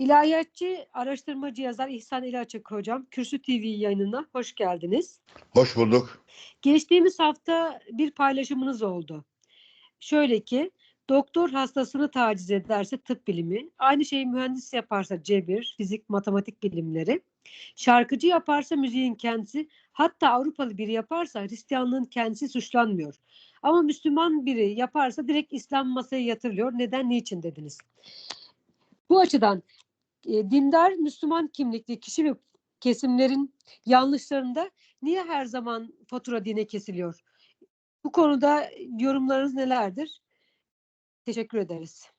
İlahiyatçı araştırmacı yazar İhsan Ali Açık hocam Kürsü TV yayınına hoş geldiniz. Hoş bulduk. Geçtiğimiz hafta bir paylaşımınız oldu. Şöyle ki doktor hastasını taciz ederse tıp bilimi, aynı şeyi mühendis yaparsa cebir, fizik, matematik bilimleri, şarkıcı yaparsa müziğin kendisi, hatta Avrupalı biri yaparsa Hristiyanlığın kendisi suçlanmıyor. Ama Müslüman biri yaparsa direkt İslam masaya yatırılıyor. Neden, niçin dediniz? Bu açıdan e, dindar Müslüman kimlikli kişi ve kesimlerin yanlışlarında niye her zaman fatura dine kesiliyor? Bu konuda yorumlarınız nelerdir? Teşekkür ederiz.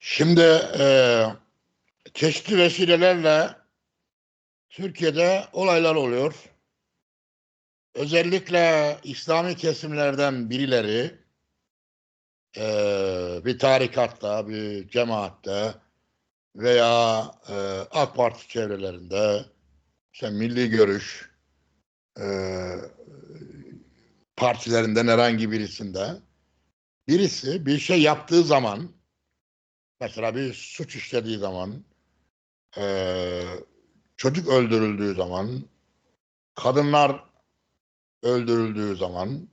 Şimdi e, çeşitli vesilelerle Türkiye'de olaylar oluyor. Özellikle İslami kesimlerden birileri e, bir tarikatta, bir cemaatte veya e, AK Parti çevrelerinde işte milli görüş e, partilerinden herhangi birisinde birisi bir şey yaptığı zaman mesela bir suç işlediği zaman e, çocuk öldürüldüğü zaman kadınlar öldürüldüğü zaman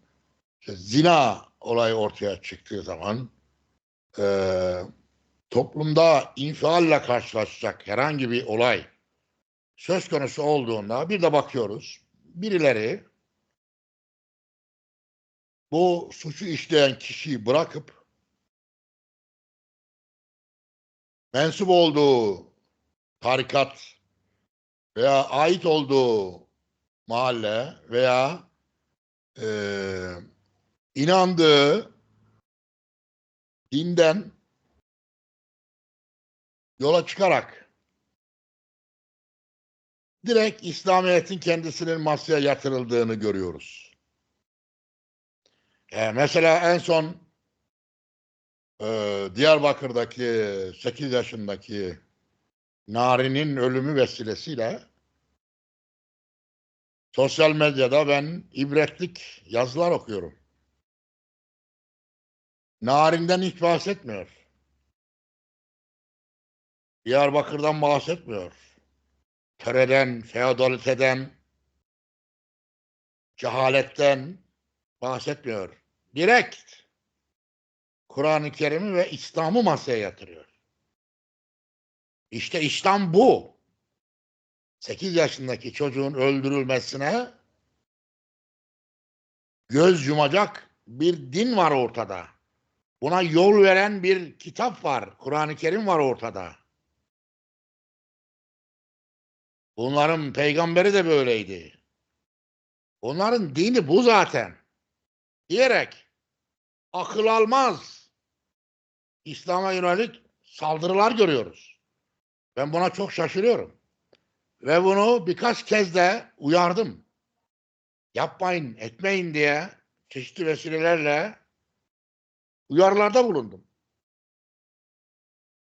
işte zina olayı ortaya çıktığı zaman e, toplumda infialle karşılaşacak herhangi bir olay söz konusu olduğunda bir de bakıyoruz birileri bu suçu işleyen kişiyi bırakıp mensup olduğu tarikat veya ait olduğu mahalle veya e, inandığı dinden yola çıkarak direkt İslamiyet'in kendisinin masaya yatırıldığını görüyoruz. E, mesela en son e, Diyarbakır'daki 8 yaşındaki Nari'nin ölümü vesilesiyle sosyal medyada ben ibretlik yazılar okuyorum. Narin'den hiç bahsetmiyor. Diyarbakır'dan bahsetmiyor. Töreden, feodaliteden, cehaletten bahsetmiyor. Direkt Kur'an-ı Kerim'i ve İslam'ı masaya yatırıyor. İşte İslam bu. 8 yaşındaki çocuğun öldürülmesine göz yumacak bir din var ortada. Buna yol veren bir kitap var. Kur'an-ı Kerim var ortada. Bunların peygamberi de böyleydi. Onların dini bu zaten. Diyerek akıl almaz İslam'a yönelik saldırılar görüyoruz. Ben buna çok şaşırıyorum. Ve bunu birkaç kez de uyardım. Yapmayın, etmeyin diye çeşitli vesilelerle uyarılarda bulundum.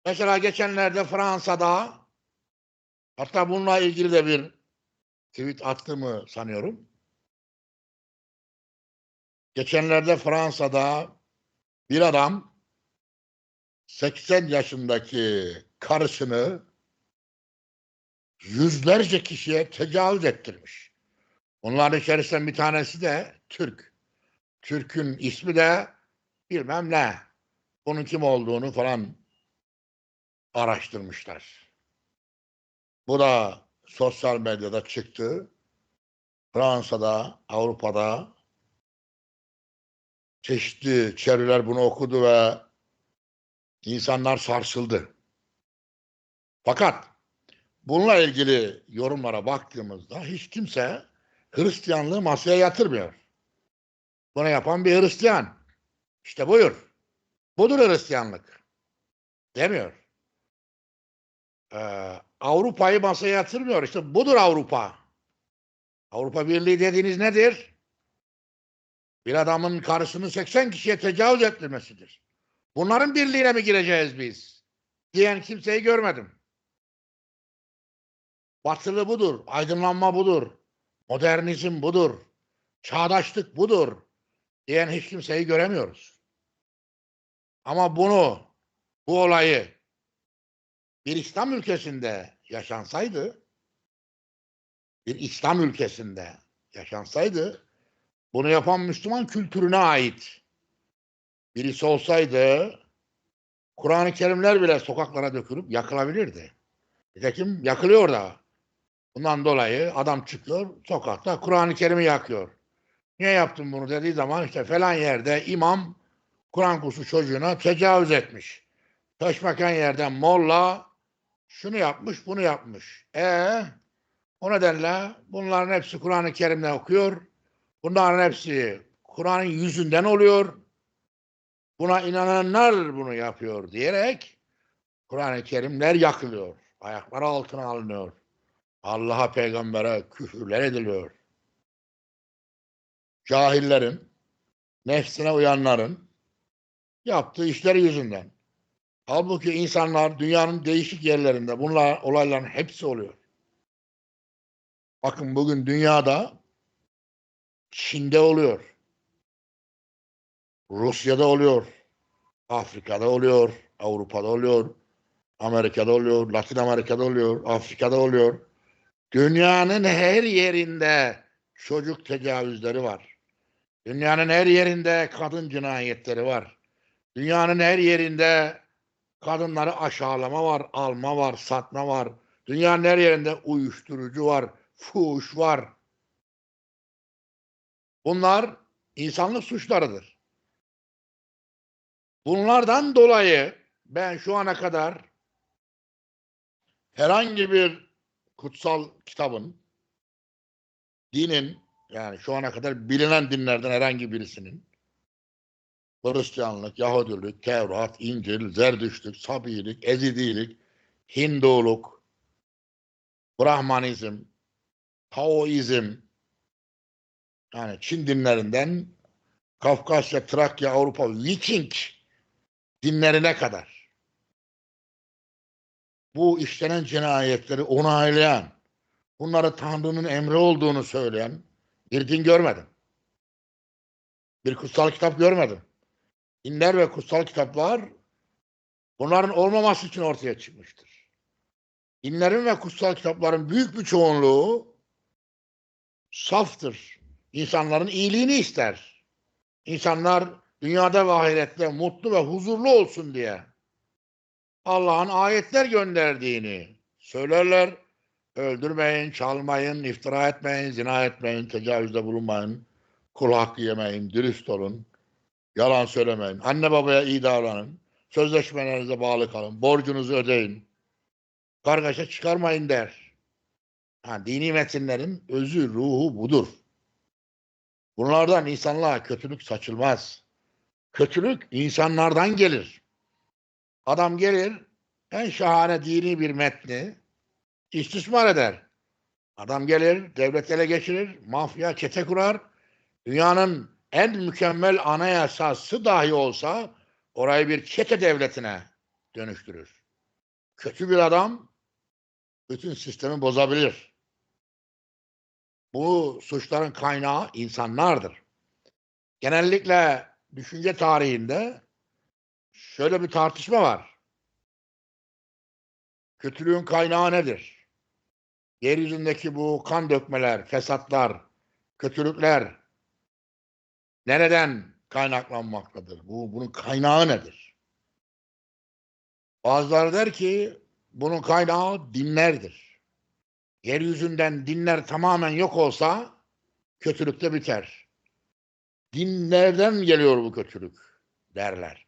Mesela geçenlerde Fransa'da hatta bununla ilgili de bir tweet attığımı sanıyorum. Geçenlerde Fransa'da bir adam 80 yaşındaki karısını yüzlerce kişiye tecavüz ettirmiş. Onların içerisinden bir tanesi de Türk. Türk'ün ismi de bilmem ne. Bunun kim olduğunu falan araştırmışlar. Bu da sosyal medyada çıktı. Fransa'da, Avrupa'da çeşitli çevreler bunu okudu ve insanlar sarsıldı. Fakat bununla ilgili yorumlara baktığımızda hiç kimse Hristiyanlığı masaya yatırmıyor. Bunu yapan bir Hristiyan. İşte buyur. Budur Hristiyanlık. Demiyor. Ee, Avrupa'yı masaya yatırmıyor. İşte budur Avrupa. Avrupa Birliği dediğiniz nedir? Bir adamın karısını 80 kişiye tecavüz ettirmesidir. Bunların birliğine mi gireceğiz biz? Diyen kimseyi görmedim. Batılı budur, aydınlanma budur, modernizm budur, çağdaşlık budur diyen hiç kimseyi göremiyoruz. Ama bunu bu olayı bir İslam ülkesinde yaşansaydı, bir İslam ülkesinde yaşansaydı, bunu yapan Müslüman kültürüne ait birisi olsaydı, Kur'an-ı Kerimler bile sokaklara dökülüp yakılabilirdi. Nitekim yakılıyor da. Bundan dolayı adam çıkıyor sokakta Kur'an-ı Kerim'i yakıyor. Niye yaptın bunu dediği zaman işte falan yerde imam Kur'an kursu çocuğuna tecavüz etmiş. Taşmakan yerden molla şunu yapmış bunu yapmış. E o nedenle bunların hepsi Kur'an-ı Kerim'de okuyor. Bunların hepsi Kur'an'ın yüzünden oluyor. Buna inananlar bunu yapıyor diyerek Kur'an-ı Kerimler yakılıyor. Ayakları altına alınıyor. Allah'a peygambere küfürler ediliyor. Cahillerin, nefsine uyanların yaptığı işleri yüzünden. Halbuki insanlar dünyanın değişik yerlerinde bunlar olayların hepsi oluyor. Bakın bugün dünyada Çin'de oluyor. Rusya'da oluyor. Afrika'da oluyor. Avrupa'da oluyor. Amerika'da oluyor. Latin Amerika'da oluyor. Afrika'da oluyor. Dünyanın her yerinde çocuk tecavüzleri var. Dünyanın her yerinde kadın cinayetleri var. Dünyanın her yerinde kadınları aşağılama var, alma var, satma var. Dünyanın her yerinde uyuşturucu var, fuhuş var. Bunlar insanlık suçlarıdır. Bunlardan dolayı ben şu ana kadar herhangi bir kutsal kitabın, dinin yani şu ana kadar bilinen dinlerden herhangi birisinin Hristiyanlık, Yahudilik, Tevrat, İncil, Zerdüştlük, Sabiilik, Ezidilik, Hinduluk, Brahmanizm, Taoizm, yani Çin dinlerinden Kafkasya, Trakya, Avrupa, Viking dinlerine kadar bu işlenen cinayetleri onaylayan, bunları Tanrı'nın emri olduğunu söyleyen bir din görmedim. Bir kutsal kitap görmedim. Dinler ve kutsal kitaplar bunların olmaması için ortaya çıkmıştır. Dinlerin ve kutsal kitapların büyük bir çoğunluğu saftır. İnsanların iyiliğini ister. İnsanlar dünyada ve ahirette mutlu ve huzurlu olsun diye Allah'ın ayetler gönderdiğini söylerler. Öldürmeyin, çalmayın, iftira etmeyin, zina etmeyin, tecavüzde bulunmayın, kul hakkı yemeyin, dürüst olun, yalan söylemeyin, anne babaya iyi davranın, sözleşmelerinize bağlı kalın, borcunuzu ödeyin, kargaşa çıkarmayın der. Ha, dini metinlerin özü, ruhu budur. Bunlardan insanlığa kötülük saçılmaz. Kötülük insanlardan gelir. Adam gelir, en şahane dini bir metni istismar eder. Adam gelir, devlet ele geçirir, mafya, çete kurar. Dünyanın en mükemmel anayasası dahi olsa orayı bir çete devletine dönüştürür. Kötü bir adam bütün sistemi bozabilir. Bu suçların kaynağı insanlardır. Genellikle düşünce tarihinde şöyle bir tartışma var. Kötülüğün kaynağı nedir? Yeryüzündeki bu kan dökmeler, fesatlar, kötülükler nereden kaynaklanmaktadır? Bu bunun kaynağı nedir? Bazıları der ki bunun kaynağı dinlerdir. Yeryüzünden dinler tamamen yok olsa kötülük de biter. Dinlerden geliyor bu kötülük derler.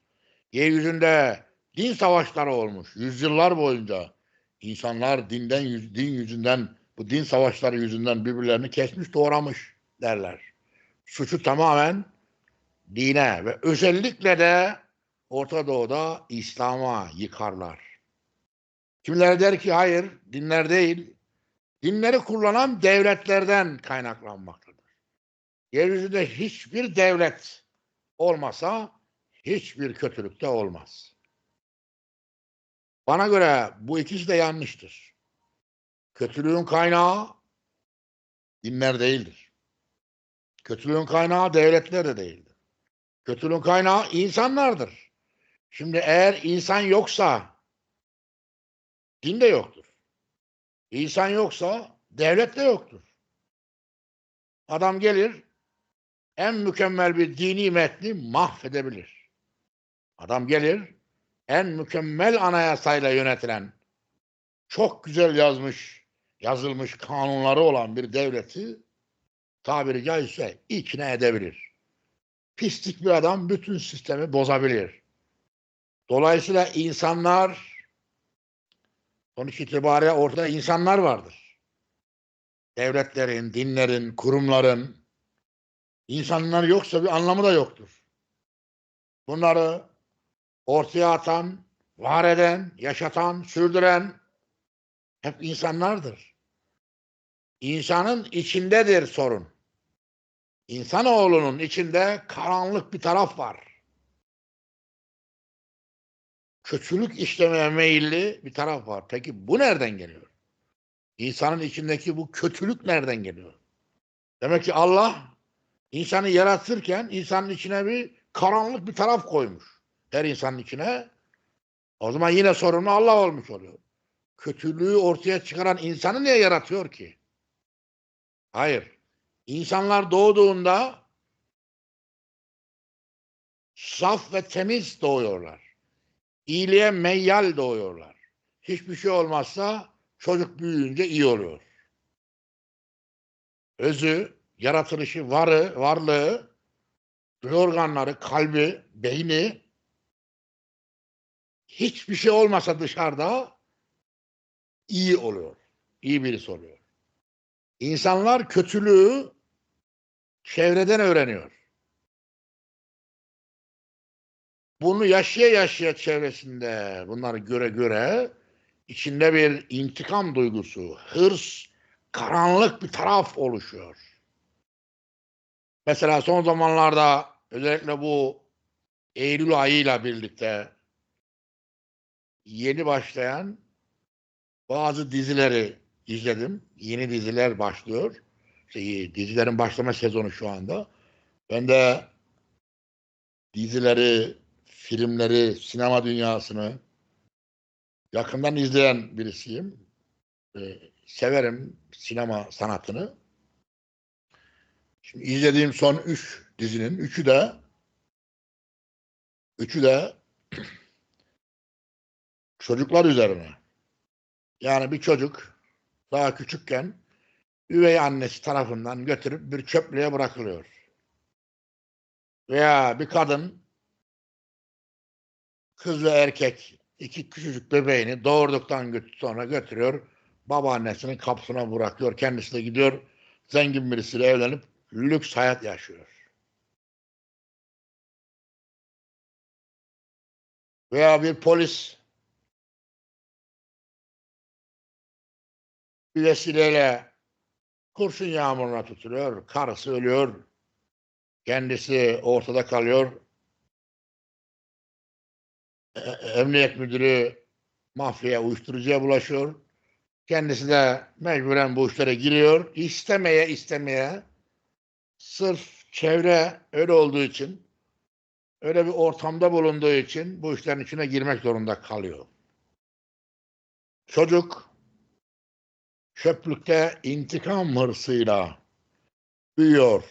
Yeryüzünde din savaşları olmuş yüzyıllar boyunca. İnsanlar dinden din yüzünden bu din savaşları yüzünden birbirlerini kesmiş doğramış derler. Suçu tamamen dine ve özellikle de Orta Doğu'da İslam'a yıkarlar. Kimileri der ki hayır dinler değil, dinleri kullanan devletlerden kaynaklanmaktadır. Yeryüzünde hiçbir devlet olmasa hiçbir kötülük de olmaz. Bana göre bu ikisi de yanlıştır. Kötülüğün kaynağı dinler değildir. Kötülüğün kaynağı devletler de değildir. Kötülüğün kaynağı insanlardır. Şimdi eğer insan yoksa din de yoktur. İnsan yoksa devlet de yoktur. Adam gelir en mükemmel bir dini metni mahvedebilir. Adam gelir en mükemmel anayasayla yönetilen çok güzel yazmış, yazılmış kanunları olan bir devleti tabiri caizse ikna edebilir. Pislik bir adam bütün sistemi bozabilir. Dolayısıyla insanlar sonuç itibariyle ortada insanlar vardır. Devletlerin, dinlerin, kurumların insanlar yoksa bir anlamı da yoktur. Bunları ortaya atan, var eden, yaşatan, sürdüren hep insanlardır. İnsanın içindedir sorun. İnsanoğlunun içinde karanlık bir taraf var. Kötülük işlemeye meyilli bir taraf var. Peki bu nereden geliyor? İnsanın içindeki bu kötülük nereden geliyor? Demek ki Allah insanı yaratırken insanın içine bir karanlık bir taraf koymuş. Her insanın içine. O zaman yine sorumlu Allah olmuş oluyor. Kötülüğü ortaya çıkaran insanı niye yaratıyor ki? Hayır. İnsanlar doğduğunda saf ve temiz doğuyorlar. İyiliğe meyyal doğuyorlar. Hiçbir şey olmazsa çocuk büyüyünce iyi oluyor. Özü, yaratılışı, varı, varlığı, duyu organları, kalbi, beyni hiçbir şey olmasa dışarıda iyi oluyor. İyi birisi oluyor. İnsanlar kötülüğü çevreden öğreniyor. Bunu yaşaya yaşaya çevresinde bunları göre göre içinde bir intikam duygusu, hırs, karanlık bir taraf oluşuyor. Mesela son zamanlarda özellikle bu Eylül ayıyla birlikte yeni başlayan bazı dizileri izledim. Yeni diziler başlıyor. İşte dizilerin başlama sezonu şu anda. Ben de dizileri, filmleri, sinema dünyasını yakından izleyen birisiyim. Ee, severim sinema sanatını. Şimdi izlediğim son üç dizinin üçü de üçü de çocuklar üzerine. Yani bir çocuk daha küçükken üvey annesi tarafından götürüp bir çöplüğe bırakılıyor. Veya bir kadın kız ve erkek iki küçücük bebeğini doğurduktan sonra götürüyor babaannesinin kapısına bırakıyor. Kendisi de gidiyor zengin birisiyle evlenip lüks hayat yaşıyor. Veya bir polis bir vesileyle kurşun yağmuruna tutuluyor. Karısı ölüyor. Kendisi ortada kalıyor. E- Emniyet müdürü mafyaya, uyuşturucuya bulaşıyor. Kendisi de mecburen bu işlere giriyor. İstemeye istemeye sırf çevre öyle olduğu için öyle bir ortamda bulunduğu için bu işlerin içine girmek zorunda kalıyor. Çocuk çöplükte intikam hırsıyla büyüyor.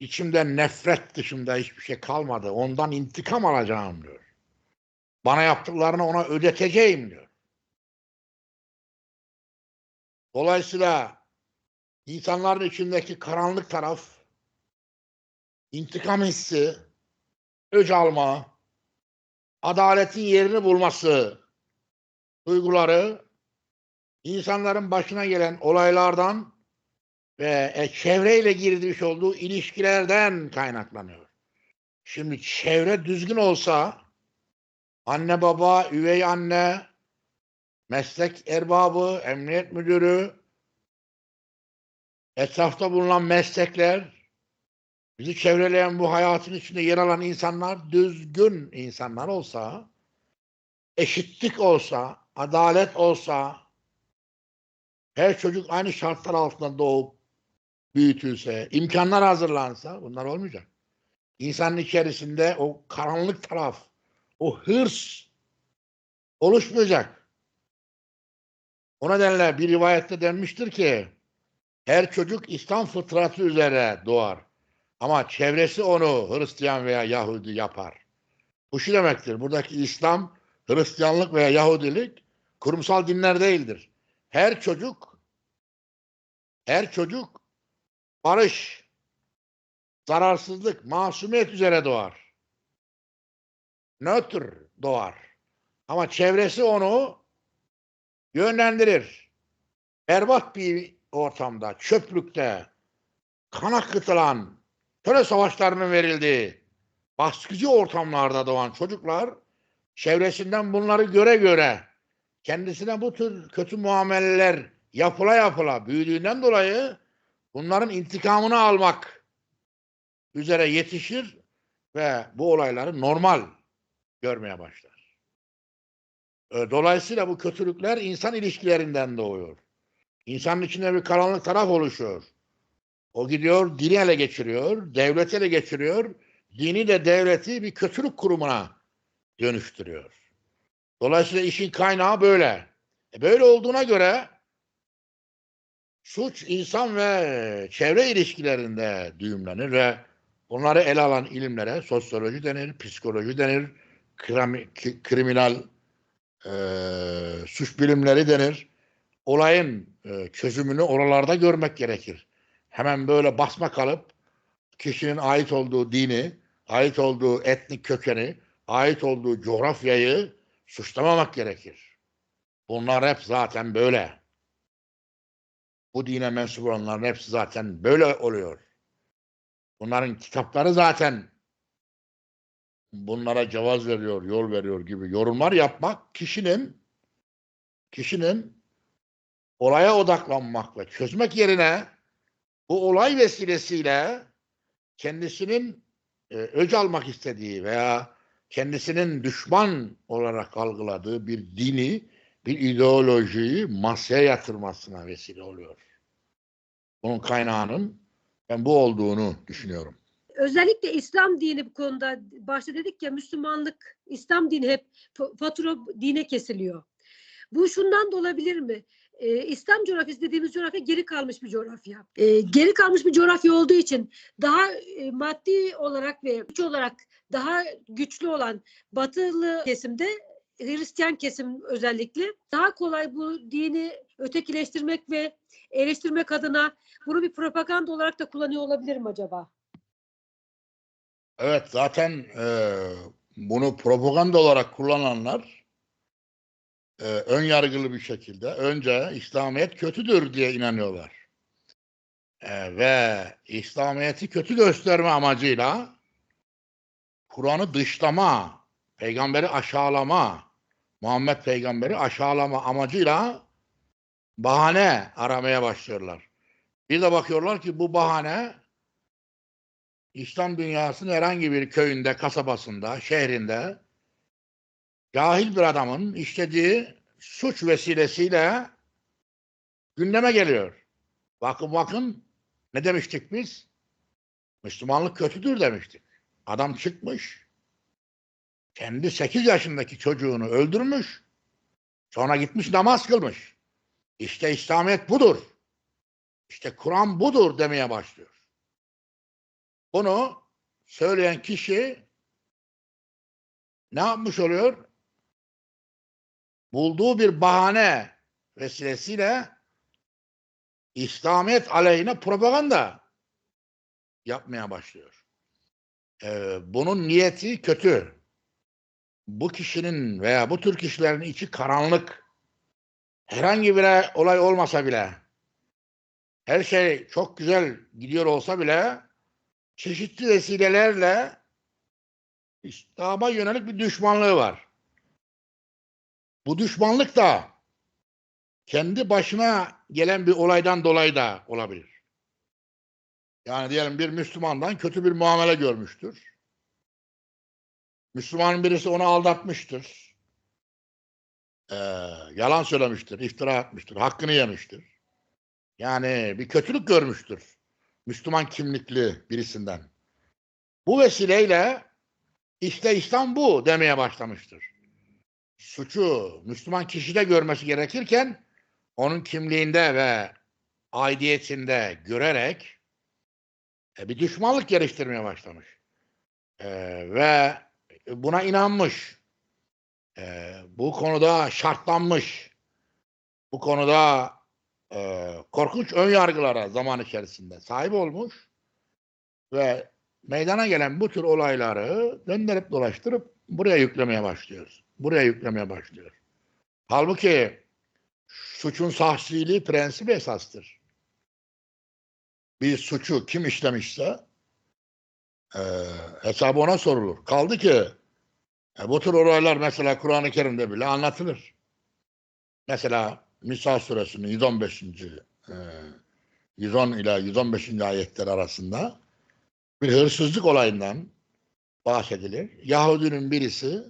İçimde nefret dışında hiçbir şey kalmadı. Ondan intikam alacağım diyor. Bana yaptıklarını ona ödeteceğim diyor. Dolayısıyla insanların içindeki karanlık taraf, intikam hissi, öc alma, adaletin yerini bulması duyguları insanların başına gelen olaylardan ve e, çevreyle girmiş olduğu ilişkilerden kaynaklanıyor. Şimdi çevre düzgün olsa anne baba, üvey anne, meslek erbabı, emniyet müdürü, etrafta bulunan meslekler, bizi çevreleyen bu hayatın içinde yer alan insanlar düzgün insanlar olsa, eşitlik olsa, adalet olsa, her çocuk aynı şartlar altında doğup büyütülse, imkanlar hazırlansa bunlar olmayacak. İnsanın içerisinde o karanlık taraf, o hırs oluşmayacak. O nedenle bir rivayette denmiştir ki her çocuk İslam fıtratı üzere doğar. Ama çevresi onu Hristiyan veya Yahudi yapar. Bu şu demektir. Buradaki İslam, Hristiyanlık veya Yahudilik kurumsal dinler değildir. Her çocuk her çocuk barış, zararsızlık, masumiyet üzere doğar. Nötr doğar. Ama çevresi onu yönlendirir. Berbat bir ortamda, çöplükte, kan akıtılan, köle savaşlarının verildiği, baskıcı ortamlarda doğan çocuklar çevresinden bunları göre göre kendisine bu tür kötü muameleler yapıla yapıla büyüdüğünden dolayı bunların intikamını almak üzere yetişir ve bu olayları normal görmeye başlar. E, Dolayısıyla bu kötülükler insan ilişkilerinden doğuyor. İnsanın içinde bir karanlık taraf oluşuyor. O gidiyor dini ele geçiriyor, devleti ele geçiriyor, dini de devleti bir kötülük kurumuna dönüştürüyor. Dolayısıyla işin kaynağı böyle. E böyle olduğuna göre suç insan ve çevre ilişkilerinde düğümlenir ve bunları ele alan ilimlere sosyoloji denir, psikoloji denir, krimi- kriminal e, suç bilimleri denir. Olayın e, çözümünü oralarda görmek gerekir. Hemen böyle basma kalıp kişinin ait olduğu dini, ait olduğu etnik kökeni, ait olduğu coğrafyayı suçlamamak gerekir. Bunlar hep zaten böyle. Bu dine mensup olanların hepsi zaten böyle oluyor. Bunların kitapları zaten bunlara cevaz veriyor, yol veriyor gibi yorumlar yapmak kişinin kişinin olaya odaklanmak ve çözmek yerine bu olay vesilesiyle kendisinin e, öc almak istediği veya kendisinin düşman olarak algıladığı bir dini, bir ideolojiyi masaya yatırmasına vesile oluyor. Bunun kaynağının ben bu olduğunu düşünüyorum. Özellikle İslam dini bu konuda başta dedik ya Müslümanlık, İslam dini hep fa- fatura dine kesiliyor. Bu şundan da olabilir mi? Ee, İslam coğrafyası dediğimiz coğrafya geri kalmış bir coğrafya. Ee, geri kalmış bir coğrafya olduğu için daha e, maddi olarak ve güç olarak daha güçlü olan batılı kesimde Hristiyan kesim özellikle daha kolay bu dini ötekileştirmek ve eleştirmek adına bunu bir propaganda olarak da kullanıyor olabilir mi acaba? Evet zaten e, bunu propaganda olarak kullananlar e, ön yargılı bir şekilde önce İslamiyet kötüdür diye inanıyorlar. E, ve İslamiyet'i kötü gösterme amacıyla Kur'an'ı dışlama, peygamberi aşağılama, Muhammed peygamberi aşağılama amacıyla bahane aramaya başlıyorlar. Bir de bakıyorlar ki bu bahane İslam dünyasının herhangi bir köyünde, kasabasında, şehrinde cahil bir adamın işlediği suç vesilesiyle gündeme geliyor. Bakın bakın ne demiştik biz? Müslümanlık kötüdür demiştik. Adam çıkmış. Kendi 8 yaşındaki çocuğunu öldürmüş. Sonra gitmiş namaz kılmış. İşte İslamiyet budur. İşte Kur'an budur demeye başlıyor. Bunu söyleyen kişi ne yapmış oluyor? Bulduğu bir bahane vesilesiyle İslamiyet aleyhine propaganda yapmaya başlıyor. Ee, bunun niyeti kötü. Bu kişinin veya bu tür kişilerin içi karanlık. Herhangi bir olay olmasa bile her şey çok güzel gidiyor olsa bile çeşitli vesilelerle İslam'a yönelik bir düşmanlığı var. Bu düşmanlık da kendi başına gelen bir olaydan dolayı da olabilir. Yani diyelim bir Müslümandan kötü bir muamele görmüştür. Müslümanın birisi onu aldatmıştır. Ee, yalan söylemiştir, iftira atmıştır, hakkını yemiştir. Yani bir kötülük görmüştür. Müslüman kimlikli birisinden. Bu vesileyle İşte İslam bu demeye başlamıştır. Suçu Müslüman kişide görmesi gerekirken onun kimliğinde ve aidiyetinde görerek e, bir düşmanlık geliştirmeye başlamış. E, ve buna inanmış. E, bu konuda şartlanmış. Bu konuda e, korkunç ön yargılara zaman içerisinde sahip olmuş ve meydana gelen bu tür olayları döndürüp dolaştırıp buraya yüklemeye başlıyoruz. Buraya yüklemeye başlıyor. Halbuki suçun sahsiliği prensibi esastır. Bir suçu kim işlemişse e, hesabı ona sorulur. Kaldı ki e, bu tür olaylar mesela Kur'an-ı Kerim'de bile anlatılır. Mesela Nisa suresinin 115. E, 110 ila 115. ayetler arasında bir hırsızlık olayından bahsedilir. Yahudinin birisi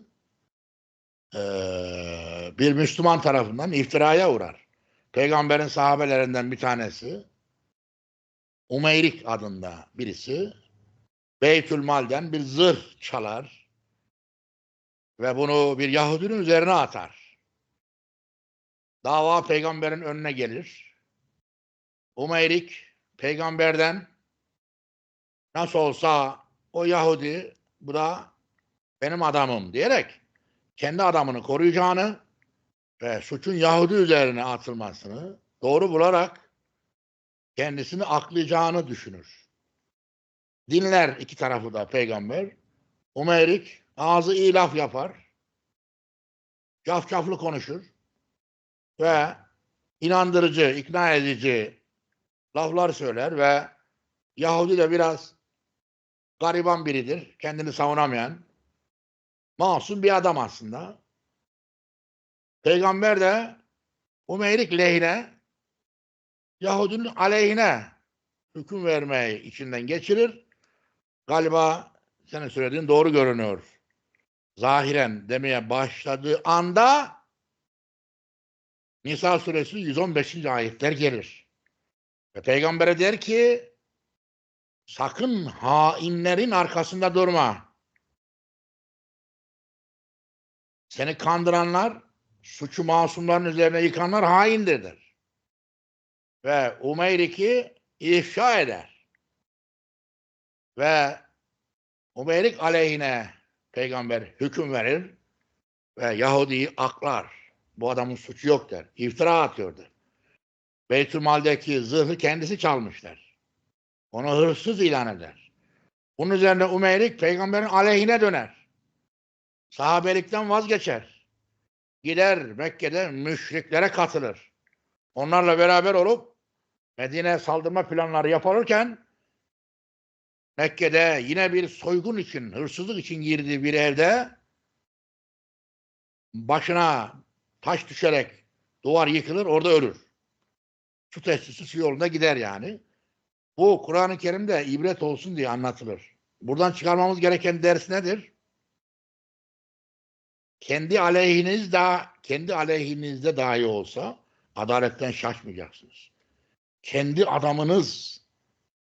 eee, bir Müslüman tarafından iftiraya uğrar. Peygamberin sahabelerinden bir tanesi Umeyrik adında birisi Beytül Mal'den bir zırh çalar ve bunu bir Yahudinin üzerine atar. Dava peygamberin önüne gelir. Umeyrik peygamberden nasıl olsa o Yahudi bu da benim adamım diyerek kendi adamını koruyacağını ve suçun Yahudi üzerine atılmasını doğru bularak kendisini aklayacağını düşünür. Dinler iki tarafı da peygamber. Umeyrik ağzı iyi laf yapar. Cafcaflı konuşur. Ve inandırıcı, ikna edici laflar söyler ve Yahudi de biraz gariban biridir. Kendini savunamayan. Masum bir adam aslında. Peygamber de Umeyrik lehine Yahudinin aleyhine hüküm vermeyi içinden geçirir. Galiba senin söylediğin doğru görünüyor. Zahiren demeye başladığı anda Nisa suresi 115. ayetler gelir. Ve peygambere der ki sakın hainlerin arkasında durma. Seni kandıranlar, suçu masumların üzerine yıkanlar haindir der. Ve Umeyrik'i ifşa eder. Ve Umeyrik aleyhine peygamber hüküm verir ve Yahudi'yi aklar. Bu adamın suçu yok der. İftira atıyor der. Beytülmal'deki zırhı kendisi çalmışlar. Onu hırsız ilan eder. Bunun üzerine Umeyrik peygamberin aleyhine döner. Sahabelikten vazgeçer. Gider Mekke'de müşriklere katılır. Onlarla beraber olup Medine saldırma planları yapılırken Mekke'de yine bir soygun için, hırsızlık için girdiği bir evde başına taş düşerek duvar yıkılır, orada ölür. Su testisi su yolunda gider yani. Bu Kur'an-ı Kerim'de ibret olsun diye anlatılır. Buradan çıkarmamız gereken ders nedir? Kendi aleyhiniz da kendi aleyhinizde dahi olsa adaletten şaşmayacaksınız. Kendi adamınız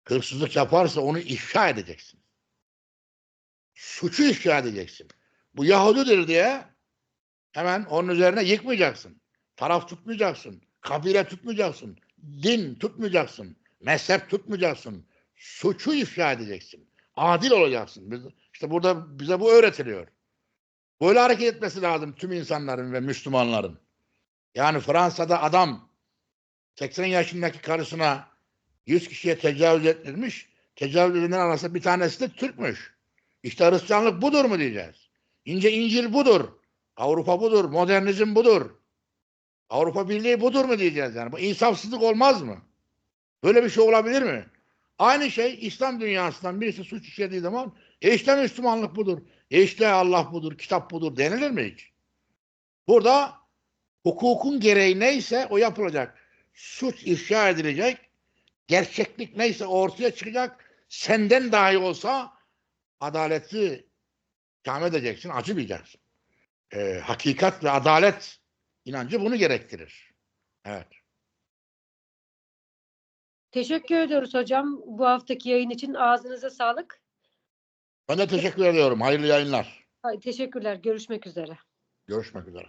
hırsızlık yaparsa onu ifşa edeceksin. Suçu ifşa edeceksin. Bu Yahudidir diye hemen onun üzerine yıkmayacaksın. Taraf tutmayacaksın. Kabile tutmayacaksın. Din tutmayacaksın. Mezhep tutmayacaksın. Suçu ifşa edeceksin. Adil olacaksın. İşte burada bize bu öğretiliyor. Böyle hareket etmesi lazım tüm insanların ve Müslümanların. Yani Fransa'da adam 80 yaşındaki karısına 100 kişiye tecavüz ettirmiş. Tecavüz edilen arasında bir tanesi de Türkmüş. İşte Hristiyanlık budur mu diyeceğiz. İnce İncil budur. Avrupa budur. Modernizm budur. Avrupa Birliği budur mu diyeceğiz yani. Bu insafsızlık olmaz mı? Böyle bir şey olabilir mi? Aynı şey İslam dünyasından birisi suç işlediği zaman e Müslümanlık budur. E Allah budur, kitap budur denilir mi hiç? Burada hukukun gereği neyse o yapılacak. Suç ifşa edilecek. Gerçeklik neyse ortaya çıkacak. Senden dahi olsa adaleti ikame edeceksin, acımayacaksın. Ee, hakikat ve adalet inancı bunu gerektirir. Evet. Teşekkür ediyoruz hocam bu haftaki yayın için. Ağzınıza sağlık. Ben de teşekkür ediyorum. Hayırlı yayınlar. Ay, Teşekkürler. Görüşmek üzere. Görüşmek üzere.